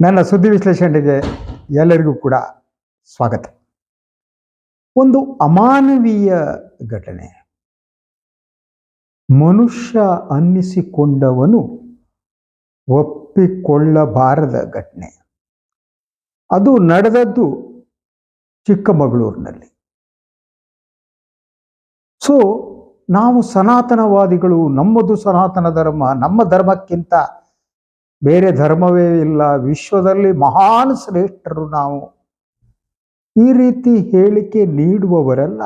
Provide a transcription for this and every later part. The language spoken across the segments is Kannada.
ನನ್ನ ಸುದ್ದಿ ವಿಶ್ಲೇಷಣೆಗೆ ಎಲ್ಲರಿಗೂ ಕೂಡ ಸ್ವಾಗತ. ಒಂದು ಅಮಾನವೀಯ ಘಟನೆ. ಮನುಷ್ಯ ಅನ್ನಿಸಿಕೊಂಡವನು ಒಪ್ಪಿಕೊಳ್ಳಬಾರದ ಘಟನೆ. ಅದು ನಡೆದದ್ದು ಚಿಕ್ಕಮಗಳೂರಿನಲ್ಲಿ. ಸೊ, ನಾವು ಸನಾತನವಾದಿಗಳು ನಮ್ಮದು ಸನಾತನ ಧರ್ಮ, ನಮ್ಮ ಧರ್ಮಕ್ಕಿಂತ ಬೇರೆ ಧರ್ಮವೇ ಇಲ್ಲ, ವಿಶ್ವದಲ್ಲಿ ಮಹಾನ್ ಶ್ರೇಷ್ಠರು ನಾವು. ಈ ರೀತಿ ಹೇಳಿಕೆ ನೀಡುವವರೆಲ್ಲ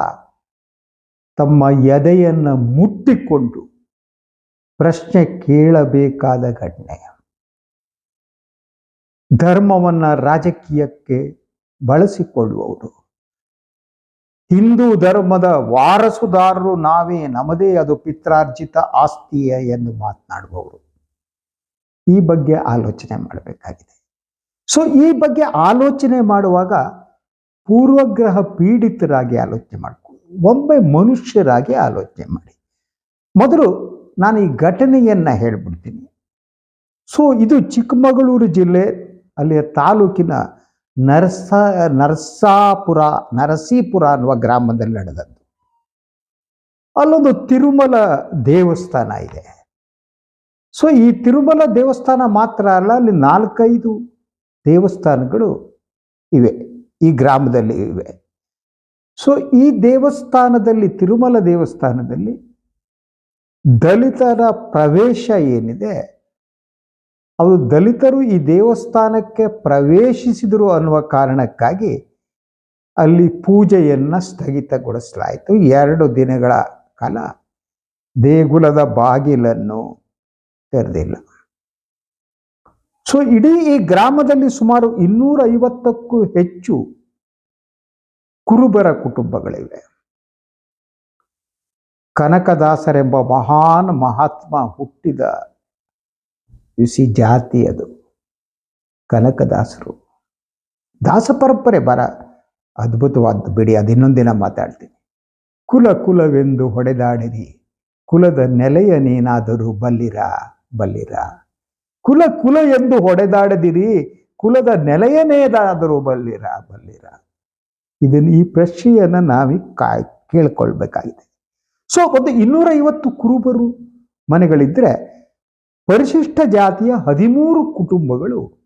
ತಮ್ಮ ಎದೆಯನ್ನು ಮುಟ್ಟಿಕೊಂಡು ಪ್ರಶ್ನೆ ಕೇಳಬೇಕಾದ ಘಟನೆ. ಧರ್ಮವನ್ನ ರಾಜಕೀಯಕ್ಕೆ ಬಳಸಿಕೊಳ್ಳುವವರು. ಹಿಂದೂ ಧರ್ಮದ ವಾರಸುದಾರರು ನಾವೇ, ನಮ್ಮದೇ ಅದು ಪಿತ್ರಾರ್ಜಿತ ಆಸ್ತಿಯ ಎಂದು ಮಾತನಾಡುವವರು. ಈ ಬಗ್ಗೆ ಆಲೋಚನೆ ಮಾಡಬೇಕಾಗಿದೆ. ಸೊ ಈ ಬಗ್ಗೆ ಆಲೋಚನೆ ಮಾಡುವಾಗ ಪೂರ್ವಗ್ರಹ ಪೀಡಿತರಾಗಿ ಆಲೋಚನೆ ಮಾಡಿಕೊಂಡು ಒಮ್ಮೆ ಮನುಷ್ಯರಾಗಿ ಆಲೋಚನೆ ಮಾಡಿ. ಮೊದಲು ನಾನು ಈ ಘಟನೆಯನ್ನ ಹೇಳ್ಬಿಡ್ತೀನಿ. ಸೊ ಇದು ಚಿಕ್ಕಮಗಳೂರು ಜಿಲ್ಲೆ, ಅಲ್ಲಿಯ ತಾಲೂಕಿನ ನರಸ, ನರಸಾಪುರ, ನರಸೀಪುರ ಅನ್ನುವ ಗ್ರಾಮದಲ್ಲಿ ನಡೆದದ್ದು. ಅಲ್ಲೊಂದು ತಿರುಮಲ ದೇವಸ್ಥಾನ ಇದೆ. ಸೊ ಈ ತಿರುಮಲ ದೇವಸ್ಥಾನ ಮಾತ್ರ ಅಲ್ಲ, ಅಲ್ಲಿ ನಾಲ್ಕೈದು ದೇವಸ್ಥಾನಗಳು ಇವೆ, ಈ ಗ್ರಾಮದಲ್ಲಿ ಇವೆ. ಸೊ ಈ ದೇವಸ್ಥಾನದಲ್ಲಿ, ತಿರುಮಲ ದೇವಸ್ಥಾನದಲ್ಲಿ ದಲಿತರ ಪ್ರವೇಶ ಏನಿದೆ, ಅವರು ದಲಿತರು ಈ ದೇವಸ್ಥಾನಕ್ಕೆ ಪ್ರವೇಶಿಸಿದರು ಅನ್ನುವ ಕಾರಣಕ್ಕಾಗಿ ಅಲ್ಲಿ ಪೂಜೆಯನ್ನು ಸ್ಥಗಿತಗೊಳಿಸಲಾಯಿತು. ಎರಡು ದಿನಗಳ ಕಾಲ ದೇಗುಲದ ಬಾಗಿಲನ್ನು ತೆರೆದಿಲ್ಲ ಸೊ ಇಡೀ ಈ ಗ್ರಾಮದಲ್ಲಿ ಸುಮಾರು ಇನ್ನೂರ ಐವತ್ತಕ್ಕೂ ಹೆಚ್ಚು ಕುರುಬರ ಕುಟುಂಬಗಳಿವೆ. ಕನಕದಾಸರೆಂಬ ಮಹಾನ್ ಮಹಾತ್ಮ ಹುಟ್ಟಿದ ಯುಸಿ ಜಾತಿ ಅದು. ಕನಕದಾಸರು. ದಾಸ ಪರಂಪರೆ ಬರ ಅದ್ಭುತವಾದ್ದು ಬಿಡಿ, ಅದು ಇನ್ನೊಂದಿನ ಮಾತಾಡ್ತೀನಿ. ಕುಲ ಕುಲವೆಂದು ಹೊಡೆದಾಡಿರಿ, ಕುಲದ ನೆಲೆಯ ನೀನಾದರೂ ಬಲ್ಲಿರ? ಬಲ್ಲಿರ? ಕುಲ ಕುಲ ಎಂದು ಹೊಡೆದಾಡದಿರಿ, ಕುಲದ ನೆಲೆಯನೇದಾದರೂ ಬಲ್ಲಿರ ಬಲ್ಲಿರ? ಇದನ್ನು ಈ ಪ್ರಶ್ನೆಯನ್ನು ನಾವೀಗ ಕಾಯ್, ಕೇಳ್ಕೊಳ್ಬೇಕಾಗಿದೆ. ಸೊ, ಒಂದು ಇನ್ನೂರೈವತ್ತು ಕುರುಬರು ಮನೆಗಳಿದ್ರೆ, ಪರಿಶಿಷ್ಟ ಜಾತಿಯ ಹದಿಮೂರು ಕುಟುಂಬಗಳು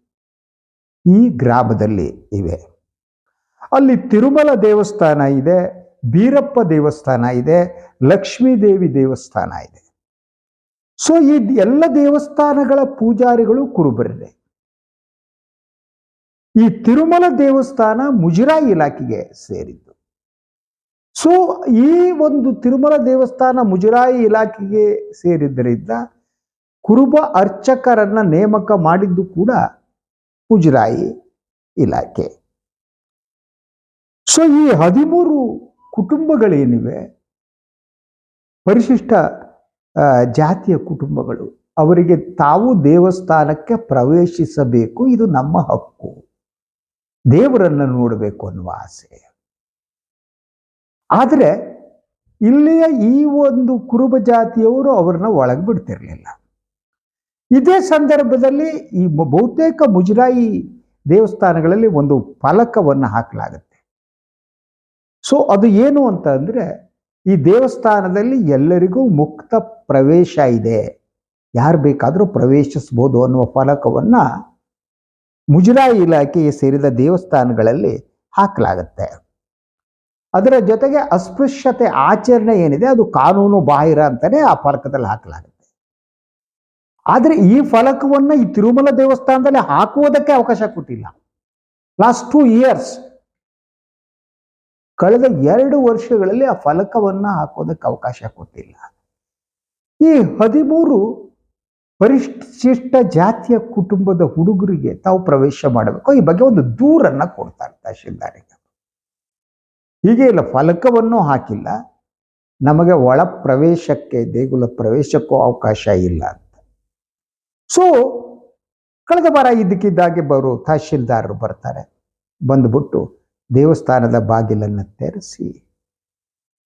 ಈ ಗ್ರಾಮದಲ್ಲಿ ಇವೆ. ಅಲ್ಲಿ ತಿರುಮಲ ದೇವಸ್ಥಾನ ಇದೆ, ಬೀರಪ್ಪ ದೇವಸ್ಥಾನ ಇದೆ ಲಕ್ಷ್ಮೀ ದೇವಿ ದೇವಸ್ಥಾನ ಇದೆ. ಸೊ ಈ ಎಲ್ಲ ದೇವಸ್ಥಾನಗಳ ಪೂಜಾರಿಗಳು ಕುರುಬರಿದೆ ಈ ತಿರುಮಲ ದೇವಸ್ಥಾನ ಮುಜರಾಯಿ ಇಲಾಖೆಗೆ ಸೇರಿದ್ದು. ಸೊ ಈ ಒಂದು ತಿರುಮಲ ದೇವಸ್ಥಾನ ಮುಜರಾಯಿ ಇಲಾಖೆಗೆ ಸೇರಿದ್ದರಿಂದ ಕುರುಬ ಅರ್ಚಕರನ್ನ ನೇಮಕ ಮಾಡಿದ್ದು ಕೂಡ ಮುಜರಾಯಿ ಇಲಾಖೆ. ಸೊ ಈ ಹದಿಮೂರು ಕುಟುಂಬಗಳೇನಿವೆ? ಪರಿಶಿಷ್ಟ ಜಾತಿಯ ಕುಟುಂಬಗಳು. ಅವರಿಗೆ ತಾವು ದೇವಸ್ಥಾನಕ್ಕೆ ಪ್ರವೇಶಿಸಬೇಕು, ಇದು ನಮ್ಮ ಹಕ್ಕು. ದೇವರನ್ನು ನೋಡಬೇಕು ಅನ್ನುವ ಆಸೆ. ಆದರೆ, ಇಲ್ಲಿಯ ಈ ಒಂದು ಕುರುಬ ಜಾತಿಯವರು ಅವರನ್ನ ಒಳಗೆ ಬಿಡ್ತಿರ್ಲಿಲ್ಲ. ಇದೇ ಸಂದರ್ಭದಲ್ಲಿ ಈ ಬಹುತೇಕ ಮುಜರಾಯಿ ದೇವಸ್ಥಾನಗಳಲ್ಲಿ ಒಂದು ಫಲಕವನ್ನು ಹಾಕಲಾಗುತ್ತೆ. ಸೊ, ಅದು ಏನು ಅಂತ ಅಂದ್ರೆ ಈ ದೇವಸ್ಥಾನದಲ್ಲಿ ಎಲ್ಲರಿಗೂ ಮುಕ್ತ ಪ್ರವೇಶ ಇದೆ. ಯಾರು ಬೇಕಾದರೂ ಪ್ರವೇಶಿಸ್ಬೋದು ಅನ್ನುವ ಫಲಕವನ್ನು ಮುಜರಾಯಿ ಇಲಾಖೆಗೆ ಸೇರಿದ ದೇವಸ್ಥಾನಗಳಲ್ಲಿ ಹಾಕಲಾಗುತ್ತೆ. ಅದರ ಜೊತೆಗೆ ಅಸ್ಪೃಶ್ಯತೆ ಆಚರಣೆ ಏನಿದೆ ಅದು ಕಾನೂನು ಬಾಹಿರ ಅಂತಲೇ ಆ ಫಲಕದಲ್ಲಿ ಹಾಕಲಾಗುತ್ತೆ. ಆದರೆ ಈ ಫಲಕವನ್ನು ಈ ತಿರುಮಲ ದೇವಸ್ಥಾನದಲ್ಲಿ ಹಾಕುವುದಕ್ಕೆ ಅವಕಾಶ ಕೊಟ್ಟಿಲ್ಲ. ಲಾಸ್ಟ್ ಟೂ ಇಯರ್ಸ್ ಕಳೆದ ಎರಡು ವರ್ಷಗಳಲ್ಲಿ ಆ ಫಲಕವನ್ನ ಹಾಕೋದಕ್ಕೆ ಅವಕಾಶ ಕೊಟ್ಟಿಲ್ಲ. ಈ ಹದಿಮೂರು ಪರಿಶಿಷ್ಟ ಜಾತಿಯ ಕುಟುಂಬದ ಹುಡುಗರಿಗೆ ತಾವು ಪ್ರವೇಶ ಮಾಡಬೇಕು. ಈ ಬಗ್ಗೆ ಒಂದು ದೂರನ್ನ ಕೊಡ್ತಾರೆ ತಹಶೀಲ್ದಾರಿಗೆ. ಹೀಗೆ ಇಲ್ಲ, ಫಲಕವನ್ನು ಹಾಕಿಲ್ಲ. ನಮಗೆ ಒಳ ಪ್ರವೇಶಕ್ಕೆ, ದೇಗುಲ ಪ್ರವೇಶಕ್ಕೂ ಅವಕಾಶ ಇಲ್ಲ ಅಂತ. ಸೊ ಕಳೆದ ವಾರ ಇದ್ದಕ್ಕಿದ್ದಾಗೆ ಬರೋ ತಹಶೀಲ್ದಾರರು ಬರ್ತಾರೆ. ಬಂದ್ಬಿಟ್ಟು ದೇವಸ್ಥಾನದ ಬಾಗಿಲನ್ನು ತೆರೆಸಿ.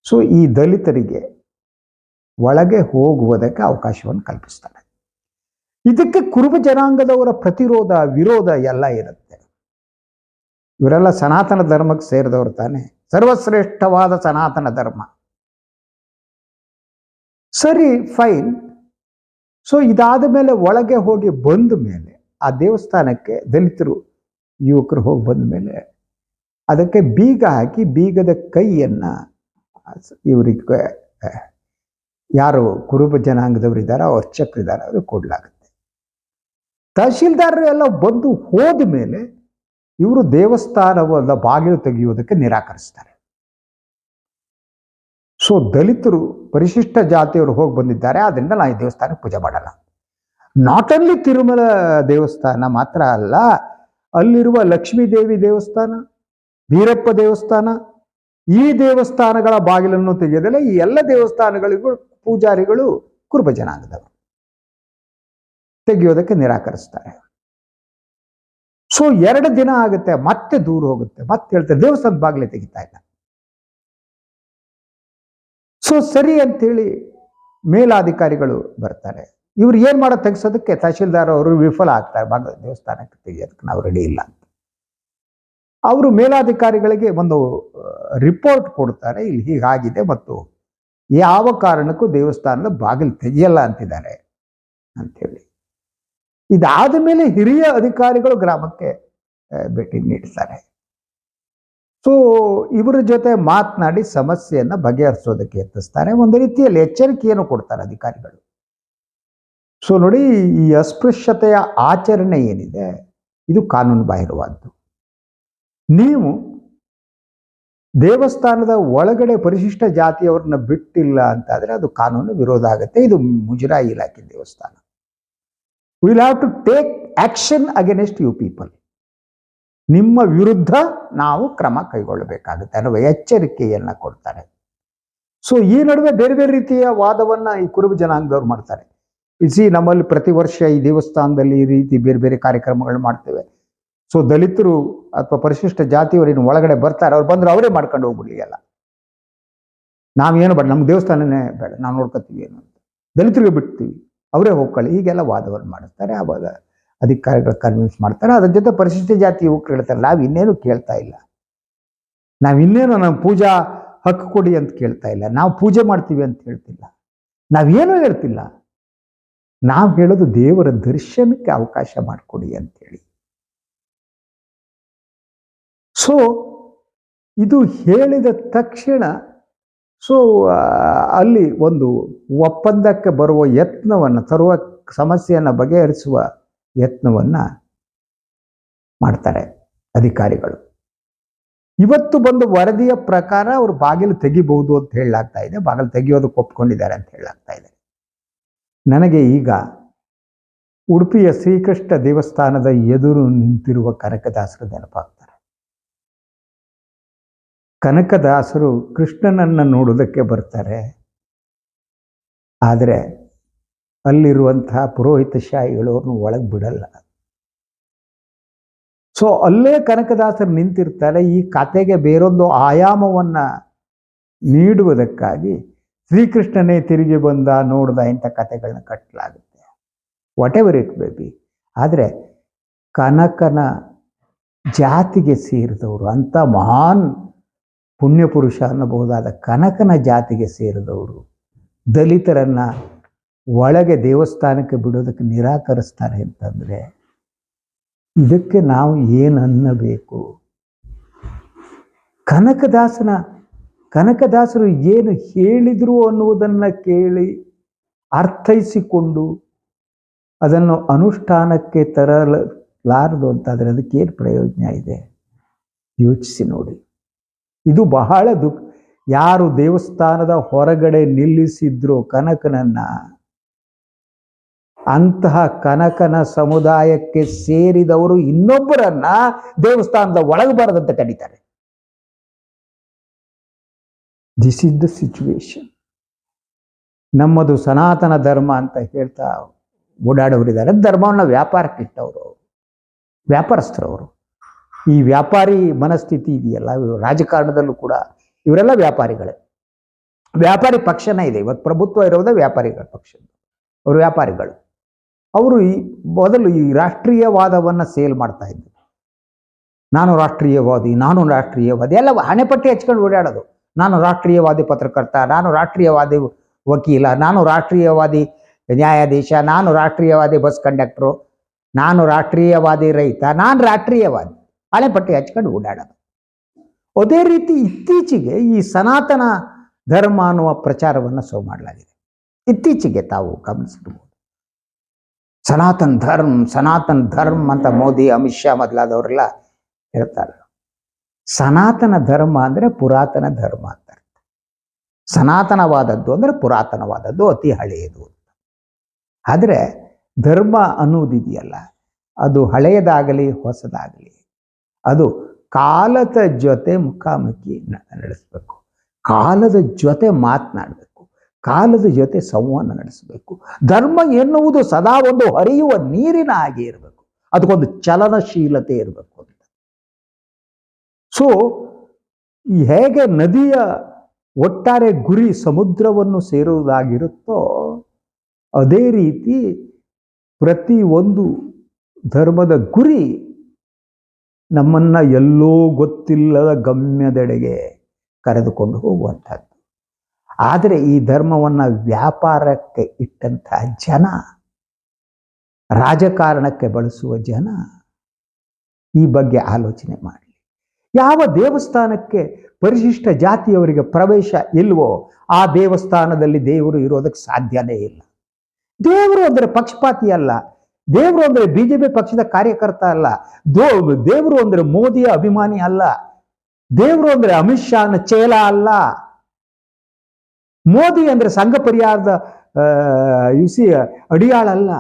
ಸೊ ಈ ದಲಿತರಿಗೆ ಒಳಗೆ ಹೋಗುವುದಕ್ಕೆ ಅವಕಾಶವನ್ನು ಕಲ್ಪಿಸ್ತಾರೆ. ಇದಕ್ಕೆ ಕುರುಬ ಜನಾಂಗದವರ ಪ್ರತಿರೋಧ, ವಿರೋಧ ಎಲ್ಲ ಇರುತ್ತೆ. ಇವರೆಲ್ಲ ಸನಾತನ ಧರ್ಮಕ್ಕೆ ಸೇರಿದವರು ತಾನೆ. ಸರ್ವಶ್ರೇಷ್ಠವಾದ ಸನಾತನ ಧರ್ಮ. ಸರಿ ಫೈನ್ ಸೊ ಇದಾದ ಮೇಲೆ ಒಳಗೆ ಹೋಗಿ ಬಂದ ಮೇಲೆ, ಆ ದೇವಸ್ಥಾನಕ್ಕೆ ದಲಿತರು, ಯುವಕರು ಹೋಗಿ ಬಂದ ಮೇಲೆ ಅದಕ್ಕೆ ಬೀಗ ಹಾಕಿ ಬೀಗದ ಕೈಯನ್ನ ಇವರಿಗೆ ಯಾರು ಕುರುಬ ಜನಾಂಗದವರು ಅವ್ರ ಚಕ್ರಿದ್ದಾರೆ ಅವ್ರಿಗೆ ಕೊಡಲಾಗುತ್ತೆ. ತಹಶೀಲ್ದಾರರು ಎಲ್ಲ ಬಂದು ಹೋದ ಮೇಲೆ ಇವರು ದೇವಸ್ಥಾನವನ್ನ ಬಾಗಿಲು ತೆಗೆಯುವುದಕ್ಕೆ ನಿರಾಕರಿಸ್ತಾರೆ. ಸೊ ದಲಿತರು, ಪರಿಶಿಷ್ಟ ಜಾತಿಯವರು ಹೋಗಿ ಬಂದಿದ್ದಾರೆ, ಆದ್ರಿಂದ ನಾನು ಈ ದೇವಸ್ಥಾನಕ್ಕೆ ಪೂಜೆ ಮಾಡಲ್ಲ. ನಾಟ್ ಓನ್ಲಿ ತಿರುಮಲ ದೇವಸ್ಥಾನ ಮಾತ್ರ ಅಲ್ಲ, ಅಲ್ಲಿರುವ ಲಕ್ಷ್ಮೀ ದೇವಿ ದೇವಸ್ಥಾನ ಬೀರಪ್ಪ ದೇವಸ್ಥಾನ, ಈ ದೇವಸ್ಥಾನಗಳ ಬಾಗಿಲನ್ನು ತೆಗೆಯದಲ್ಲೇ ಈ ಎಲ್ಲ ದೇವಸ್ಥಾನಗಳಿಗೂ ಪೂಜಾರಿಗಳು ಕುರುಬ ಜನಾಂಗದವರು ತೆಗೆಯೋದಕ್ಕೆ ನಿರಾಕರಿಸ್ತಾರೆ. ಸೊ, ಎರಡು ದಿನ ಆಗುತ್ತೆ, ಮತ್ತೆ ದೂರ ಹೋಗುತ್ತೆ, ಮತ್ತೆ ಹೇಳ್ತಾರೆ, ದೇವಸ್ಥಾನದ ಬಾಗಿಲೇ ತೆಗಿತಾ ಇಲ್ಲ. ಸೊ, ಸರಿ ಅಂತೇಳಿ ಮೇಲಾಧಿಕಾರಿಗಳು ಬರ್ತಾರೆ. ಇವ್ರು ಏನ್ ಮಾಡೋ ತೆಗ್ಸೋದಕ್ಕೆ ತಹಶೀಲ್ದಾರ್ ಅವರು ವಿಫಲ ಆಗ್ತಾರೆ, ಬಾಗಿಲು ದೇವಸ್ಥಾನಕ್ಕೆ ತೆಗಿಯೋದಕ್ಕೆ ನಾವು ರೆಡಿ ಇಲ್ಲ ಅವರು ಮೇಲಾಧಿಕಾರಿಗಳಿಗೆ ಒಂದು ರಿಪೋರ್ಟ್ ಕೊಡ್ತಾರೆ. ಇಲ್ಲಿ ಹೀಗಾಗಿದೆ ಮತ್ತು ಯಾವ ಕಾರಣಕ್ಕೂ ದೇವಸ್ಥಾನದ ಬಾಗಿಲು ತೆಗೆಯಲ್ಲ ಅಂತಿದ್ದಾರೆ ಅಂಥೇಳಿ. ಇದಾದ ಮೇಲೆ ಹಿರಿಯ ಅಧಿಕಾರಿಗಳು ಗ್ರಾಮಕ್ಕೆ ಭೇಟಿ ನೀಡ್ತಾರೆ. ಸೊ ಇವರ ಜೊತೆ ಮಾತನಾಡಿ ಸಮಸ್ಯೆಯನ್ನು ಬಗೆಹರಿಸೋದಕ್ಕೆ ಯತ್ನಿಸ್ತಾರೆ. ಒಂದು ರೀತಿಯಲ್ಲಿ ಎಚ್ಚರಿಕೆಯನ್ನು ಕೊಡ್ತಾರೆ ಅಧಿಕಾರಿಗಳು. ಸೊ ನೋಡಿ ಈ ಅಸ್ಪೃಶ್ಯತೆಯ ಆಚರಣೆ ಏನಿದೆ, ಇದು ಕಾನೂನು ಬಾಹಿರವಾದ್ದು ನೀವು ದೇವಸ್ಥಾನದ ಒಳಗಡೆ ಪರಿಶಿಷ್ಟ ಜಾತಿಯವ್ರನ್ನ ಬಿಟ್ಟಿಲ್ಲ ಅಂತಾದರೆ ಅದು ಕಾನೂನು ವಿರೋಧ ಆಗುತ್ತೆ. ಇದು ಮುಜರಾಯಿ ಇಲಾಖೆ ದೇವಸ್ಥಾನ. Will have to take action against you people ನಿಮ್ಮ ವಿರುದ್ಧ ನಾವು ಕ್ರಮ ಕೈಗೊಳ್ಳಬೇಕಾಗುತ್ತೆ ಅನ್ನುವ ಎಚ್ಚರಿಕೆಯನ್ನ ಕೊಡ್ತಾರೆ. ಸೊ ಈ ನಡುವೆ ಬೇರೆ ಬೇರೆ ರೀತಿಯ ವಾದವನ್ನ ಈ ಕುರುಬ ಜನಾಂಗದವ್ರು ಮಾಡ್ತಾರೆ. ಇಸಿ ನಮ್ಮಲ್ಲಿ ಪ್ರತಿ ವರ್ಷ ಈ ದೇವಸ್ಥಾನದಲ್ಲಿ ಈ ರೀತಿ ಬೇರೆ ಬೇರೆ ಕಾರ್ಯಕ್ರಮಗಳು ಮಾಡ್ತೇವೆ. ಸೊ ದಲಿತರು ಅಥವಾ ಪರಿಶಿಷ್ಟ ಜಾತಿಯವರು ಇನ್ನು ಒಳಗಡೆ ಬರ್ತಾರೆ, ಅವ್ರು ಬಂದ್ರೆ ಅವರೇ ಮಾಡ್ಕೊಂಡು ಹೋಗ್ಬಿಡ್ಲಿ ಎಲ್ಲ. ನಾವೇನು ಬೇಡ ನಮ್ಮ ದೇವಸ್ಥಾನನೇ ಬೇಡ, ನಾವು ನೋಡ್ಕೊತೀವಿ ಏನು ಅಂತ. ದಲಿತರಿಗೆ ಬಿಡ್ತೀವಿ, ಅವರೇ ಹೋಗ್ಕೊಳ್ಳಿ, ಹೀಗೆಲ್ಲ ವಾದವನ್ನು ಮಾಡಿಸ್ತಾರೆ ಆವಾಗ ಅಧಿಕಾರಿಗಳು ಕನ್ವಿನ್ಸ್ ಮಾಡ್ತಾರೆ, ಅದ್ರ ಜೊತೆ ಪರಿಶಿಷ್ಟ ಜಾತಿ ಯುವಕರು ಹೇಳ್ತಾರೆ, ನಾವು ಇನ್ನೇನು ಕೇಳ್ತಾ ಇಲ್ಲ. ನಾವು ಇನ್ನೇನು ನಮ್ಮ ಪೂಜಾ ಹಕ್ಕು ಕೊಡಿ ಅಂತ ಕೇಳ್ತಾ ಇಲ್ಲ, ನಾವು ಪೂಜೆ ಮಾಡ್ತೀವಿ ಅಂತ ಹೇಳ್ತಿಲ್ಲ. ನಾವೇನೂ ಹೇಳ್ತಿಲ್ಲ. ನಾವು ಹೇಳೋದು ದೇವರ ದರ್ಶನಕ್ಕೆ ಅವಕಾಶ ಮಾಡಿಕೊಡಿ ಅಂತೇಳಿ ಸೊ ಇದು ಹೇಳಿದ ತಕ್ಷಣ ಸೊ ಅಲ್ಲಿ ಒಂದು ಒಪ್ಪಂದಕ್ಕೆ ಬರುವ ಯತ್ನವನ್ನು, ತರುವ ಸಮಸ್ಯೆಯನ್ನು ಬಗೆಹರಿಸುವ ಯತ್ನವನ್ನು ಮಾಡ್ತಾರೆ ಅಧಿಕಾರಿಗಳು. ಇವತ್ತು ಬಂದು ವರದಿಯ ಪ್ರಕಾರ ಅವರು ಬಾಗಿಲು ತೆಗಿಬಹುದು ಅಂತ ಹೇಳಲಾಗ್ತಾ ಇದೆ. ಬಾಗಿಲು ತೆಗೆಯೋದಕ್ಕೆ ಒಪ್ಕೊಂಡಿದ್ದಾರೆ ಅಂತ ಹೇಳಲಾಗ್ತಾ ಇದೆ. ನನಗೆ ಈಗ ಉಡುಪಿಯ ಶ್ರೀಕೃಷ್ಣ ದೇವಸ್ಥಾನದ ಎದುರು ನಿಂತಿರುವ ಕನಕದಾಸರ ನೆನಪಾಗ್ತಾರೆ ಕನಕದಾಸರು ಕೃಷ್ಣನನ್ನು ನೋಡೋದಕ್ಕೆ ಬರ್ತಾರೆ. ಆದರೆ ಅಲ್ಲಿರುವಂತಹ ಪುರೋಹಿತಶಾಹಿಗಳು ಅವ್ರನ್ನ ಒಳಗೆ ಬಿಡಲ್ಲ. ಸೊ ಅಲ್ಲೇ ಕನಕದಾಸರು ನಿಂತಿರ್ತಾರೆ. ಈ ಕತೆಗೆ ಬೇರೊಂದು ಆಯಾಮವನ್ನು ನೀಡುವುದಕ್ಕಾಗಿ ಶ್ರೀಕೃಷ್ಣನೇ ತಿರುಗಿ ಬಂದ, ನೋಡ್ದ ಇಂಥ ಕತೆಗಳನ್ನ ಕಟ್ಟಲಾಗುತ್ತೆ ವಾಟ್ ಎವರ್ ಇಟ್ ಬೇಬಿ ಆದರೆ ಕನಕನ ಜಾತಿಗೆ ಸೇರಿದವರು, ಅಂಥ ಮಹಾನ್ ಪುಣ್ಯಪುರುಷ ಅನ್ನಬಹುದಾದ ಕನಕನ ಜಾತಿಗೆ ಸೇರಿದವರು. ದಲಿತರನ್ನ ಒಳಗೆ ದೇವಸ್ಥಾನಕ್ಕೆ ಬಿಡೋದಕ್ಕೆ ನಿರಾಕರಿಸ್ತಾರೆ ಅಂತಂದ್ರೆ ಇದಕ್ಕೆ ನಾವು ಏನು ಅನ್ನಬೇಕು? ಕನಕದಾಸನ, ಕನಕದಾಸರು ಏನು ಹೇಳಿದರು ಅನ್ನುವುದನ್ನ ಕೇಳಿ ಅರ್ಥೈಸಿಕೊಂಡು ಅದನ್ನು ಅನುಷ್ಠಾನಕ್ಕೆ ತರಲಾರದು ಅಂತಾದರೆ ಅದಕ್ಕೆ ಏನು ಪ್ರಯೋಜನ ಇದೆ? ಯೋಚಿಸಿ ನೋಡಿ. ಇದು ಬಹಳ ದುಃಖ. ಯಾರು ದೇವಸ್ಥಾನದ ಹೊರಗಡೆ ನಿಲ್ಲಿಸಿದ್ರು ಕನಕನನ್ನ, ಅಂತಹ ಕನಕನ ಸಮುದಾಯಕ್ಕೆ ಸೇರಿದವರು ಇನ್ನೊಬ್ಬರನ್ನ ದೇವಸ್ಥಾನದ ಒಳಗೆ ಬರದಂತೆ ಕಡಿತಾರೆ ದಿಸ್ ಇಸ್ ದ ಸಿಚುವೇಶನ್ ನಮ್ಮದು ಸನಾತನ ಧರ್ಮ ಅಂತ ಹೇಳ್ತಾ ಓಡಾಡೋರಿದ್ದಾರೆ. ಧರ್ಮವನ್ನು ವ್ಯಾಪಾರಕ್ಕಿಟ್ಟವರು ವ್ಯಾಪಾರಸ್ಥರವರು. ಈ ವ್ಯಾಪಾರಿ ಮನಸ್ಥಿತಿ ಇದೆಯಲ್ಲ ರಾಜಕಾರಣದಲ್ಲೂ ಕೂಡ ಇವರೆಲ್ಲ ವ್ಯಾಪಾರಿಗಳೇ. ವ್ಯಾಪಾರಿ ಪಕ್ಷನೇ ಇದೆ, ಇವತ್ತು ಪ್ರಭುತ್ವ ಇರೋದೇ ವ್ಯಾಪಾರಿಗಳ ಪಕ್ಷ. ಅವರು ವ್ಯಾಪಾರಿಗಳು. ಅವರು ಈ ಮೊದಲು ಈ ರಾಷ್ಟ್ರೀಯವಾದವನ್ನು ಸೇಲ್ ಮಾಡ್ತಾ ಇದ್ದರು ನಾನು ರಾಷ್ಟ್ರೀಯವಾದಿ ನಾನು ರಾಷ್ಟ್ರೀಯವಾದಿ, ಎಲ್ಲ ಹಣೆಪಟ್ಟಿ ಹಚ್ಕೊಂಡು ಓಡಾಡೋದು. ನಾನು ರಾಷ್ಟ್ರೀಯವಾದಿ ಪತ್ರಕರ್ತ, ನಾನು ರಾಷ್ಟ್ರೀಯವಾದಿ ವಕೀಲ, ನಾನು ರಾಷ್ಟ್ರೀಯವಾದಿ ನ್ಯಾಯಾಧೀಶ, ನಾನು ರಾಷ್ಟ್ರೀಯವಾದಿ ಬಸ್ ಕಂಡಕ್ಟ್ರು, ನಾನು ರಾಷ್ಟ್ರೀಯವಾದಿ ರೈತ, ನಾನು ರಾಷ್ಟ್ರೀಯವಾದಿ. ಹಣೆಪಟ್ಟಿ ಹಚ್ಕೊಂಡು ಓಡಾಡೋದು. ಅದೇ ರೀತಿ ಇತ್ತೀಚೆಗೆ ಈ ಸನಾತನ ಧರ್ಮ ಅನ್ನುವ ಪ್ರಚಾರವನ್ನು ಶುರು ಮಾಡಲಾಗಿದೆ. ಇತ್ತೀಚೆಗೆ ತಾವು ಗಮನಿಸಿರ್ಬೋದು ಸನಾತನ ಧರ್ಮ್ ಸನಾತನ ಧರ್ಮ್ ಅಂತ ಮೋದಿ, ಅಮಿತ್ ಶಾ ಮೊದಲಾದವರೆಲ್ಲ ಹೇಳ್ತಾರೆ. ಸನಾತನ ಧರ್ಮ ಅಂದರೆ ಪುರಾತನ ಧರ್ಮ ಅಂತ ಅರ್ಥ. ಸನಾತನವಾದದ್ದು ಅಂದರೆ ಪುರಾತನವಾದದ್ದು, ಅತಿ ಹಳೆಯದು ಅಂತ. ಆದರೆ ಧರ್ಮ ಅನ್ನೋದಿದೆಯಲ್ಲ, ಅದು ಹಳೆಯದಾಗಲಿ ಹೊಸದಾಗಲಿ ಅದು ಕಾಲದ ಜೊತೆ ಮುಖಾಮುಖಿ ನಡೆಸಬೇಕು. ಕಾಲದ ಜೊತೆ ಮಾತನಾಡಬೇಕು. ಕಾಲದ ಜೊತೆ ಸಂವಹನ ನಡೆಸಬೇಕು. ಧರ್ಮ ಎನ್ನುವುದು ಸದಾ ಒಂದು ಹರಿಯುವ ನೀರಿನ ಹಾಗೆ ಇರಬೇಕು. ಅದಕ್ಕೊಂದು ಚಲನಶೀಲತೆ ಇರಬೇಕು ಅಂತ. ಸೊ ಹೇಗೆ ನದಿಯ ಒಟ್ಟಾರೆ ಗುರಿ ಸಮುದ್ರವನ್ನು ಸೇರುವುದಾಗಿರುತ್ತೋ, ಅದೇ ರೀತಿ ಪ್ರತಿ ಒಂದು ಧರ್ಮದ ಗುರಿ ನಮ್ಮನ್ನ ಎಲ್ಲೋ ಗೊತ್ತಿಲ್ಲದ ಗಮ್ಯದೆಡೆಗೆ ಕರೆದುಕೊಂಡು ಹೋಗುವಂಥದ್ದು. ಆದರೆ ಈ ಧರ್ಮವನ್ನು ವ್ಯಾಪಾರಕ್ಕೆ ಇಟ್ಟಂತಹ ಜನ, ರಾಜಕಾರಣಕ್ಕೆ ಬಳಸುವ ಜನ ಈ ಬಗ್ಗೆ ಆಲೋಚನೆ ಮಾಡಲಿ. ಯಾವ ದೇವಸ್ಥಾನಕ್ಕೆ ಪರಿಶಿಷ್ಟ ಜಾತಿಯವರಿಗೆ ಪ್ರವೇಶ ಇಲ್ವೋ ಆ ದೇವಸ್ಥಾನದಲ್ಲಿ ದೇವರು ಇರೋದಕ್ಕೆ ಸಾಧ್ಯನೇ ಇಲ್ಲ. ದೇವರು ಅಂದರೆ ಪಕ್ಷಪಾತಿ ಅಲ್ಲ ದೇವರು ಅಂದ್ರೆ ಬಿಜೆಪಿ ಪಕ್ಷದ ಕಾರ್ಯಕರ್ತ ಅಲ್ಲ. ದೋ ದೇವರು ಅಂದ್ರೆ ಮೋದಿಯ ಅಭಿಮಾನಿ ಅಲ್ಲ. ದೇವರು ಅಂದ್ರೆ ಅಮಿತ್ ಶಾನ ಚೇಲ ಅಲ್ಲ. ಮೋದಿ ಅಂದ್ರೆ ಸಂಘ ಪರಿವಾರದ ಯುಸಿ ಅಡಿಯಾಳಲ್ಲ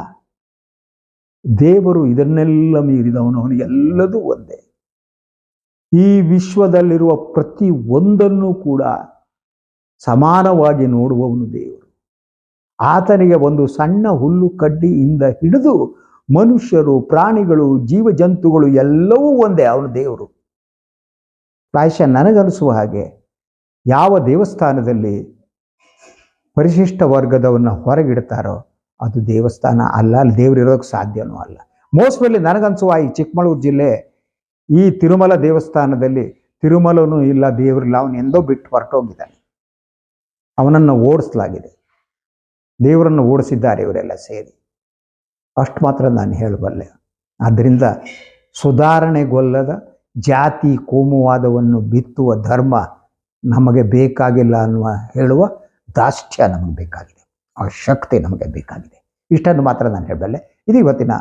ದೇವರು ಇದನ್ನೆಲ್ಲ ಮೀರಿದವನು, ಅವನು ಎಲ್ಲದೂ ಒಂದೇ. ಈ ವಿಶ್ವದಲ್ಲಿರುವ ಪ್ರತಿ ಒಂದನ್ನು ಕೂಡ ಸಮಾನವಾಗಿ ನೋಡುವವನು ದೇವರು. ಆತನಿಗೆ ಒಂದು ಸಣ್ಣ ಹುಲ್ಲು ಕಡ್ಡಿಯಿಂದ ಹಿಡಿದು ಮನುಷ್ಯರು, ಪ್ರಾಣಿಗಳು ಜೀವ ಜಂತುಗಳು ಎಲ್ಲವೂ ಒಂದೇ, ಅವನು ದೇವರು. ಪ್ರಾಯಶಃ ನನಗನಿಸುವ ಹಾಗೆ ಯಾವ ದೇವಸ್ಥಾನದಲ್ಲಿ ಪರಿಶಿಷ್ಟ ವರ್ಗದವನ್ನ ಹೊರಗಿಡ್ತಾರೋ ಅದು ದೇವಸ್ಥಾನ ಅಲ್ಲ, ಅಲ್ಲಿ ದೇವರು ಇರೋದಕ್ಕೆ ಸಾಧ್ಯನೂ ಅಲ್ಲ. ಮೋಸ್ಟ್ಲಿ ನನಗನ್ಸುವ ಈ ಚಿಕ್ಕಮಗಳೂರು ಜಿಲ್ಲೆ ಈ ತಿರುಮಲ ದೇವಸ್ಥಾನದಲ್ಲಿ ತಿರುಮಲನೂ ಇಲ್ಲ, ದೇವರಿಲ್ಲ, ಅವನು ಎಂದೋ ಬಿಟ್ಟು ಹೊರಟೋಗಿದ್ದಾನೆ. ಅವನನ್ನು ಓಡಿಸಲಾಗಿದೆ. ದೇವರನ್ನು ಓಡಿಸಿದ್ದಾರೆ ಇವರೆಲ್ಲ ಸೇರಿ. ಅಷ್ಟು ಮಾತ್ರ ನಾನು ಹೇಳಬಲ್ಲೆ. ಆದ್ದರಿಂದ ಸುಧಾರಣೆಗೊಲ್ಲದ ಜಾತಿ ಕೋಮುವಾದವನ್ನು ಬಿತ್ತುವ ಧರ್ಮ ನಮಗೆ ಬೇಕಾಗಿಲ್ಲ ಅನ್ನುವ ಹೇಳುವ ದಾಷ್ಟ್ಯ ನಮಗೆ ಬೇಕಾಗಿದೆ. ಆ ಶಕ್ತಿ ನಮಗೆ ಬೇಕಾಗಿದೆ. ಇಷ್ಟನ್ನು ಮಾತ್ರ ನಾನು ಹೇಳಬಲ್ಲೆ. ಇದು ಇವತ್ತಿನ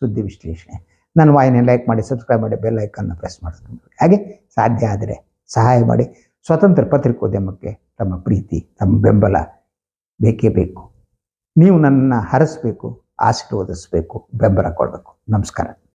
ಸುದ್ದಿ ವಿಶ್ಲೇಷಣೆ. ನನ್ನ ವಾಯಿನ ಲೈಕ್ ಮಾಡಿ, ಸಬ್ಸ್ಕ್ರೈಬ್ ಮಾಡಿ, ಬೆಲ್ ಐಕನ್ನ ಪ್ರೆಸ್ ಮಾಡೋದು ಹಾಗೆ ಸಾಧ್ಯ ಆದರೆ ಸಹಾಯ ಮಾಡಿ. ಸ್ವತಂತ್ರ ಪತ್ರಿಕೋದ್ಯಮಕ್ಕೆ ತಮ್ಮ ಪ್ರೀತಿ, ತಮ್ಮ ಬೆಂಬಲ ಬೇಕೇ ಬೇಕು. ನೀವು ನನ್ನನ್ನು ಹರಸಬೇಕು ಆಶೀರ್ವದಿಸಬೇಕು ಬೆಂಬಲ ಕೊಡಬೇಕು. ನಮಸ್ಕಾರ.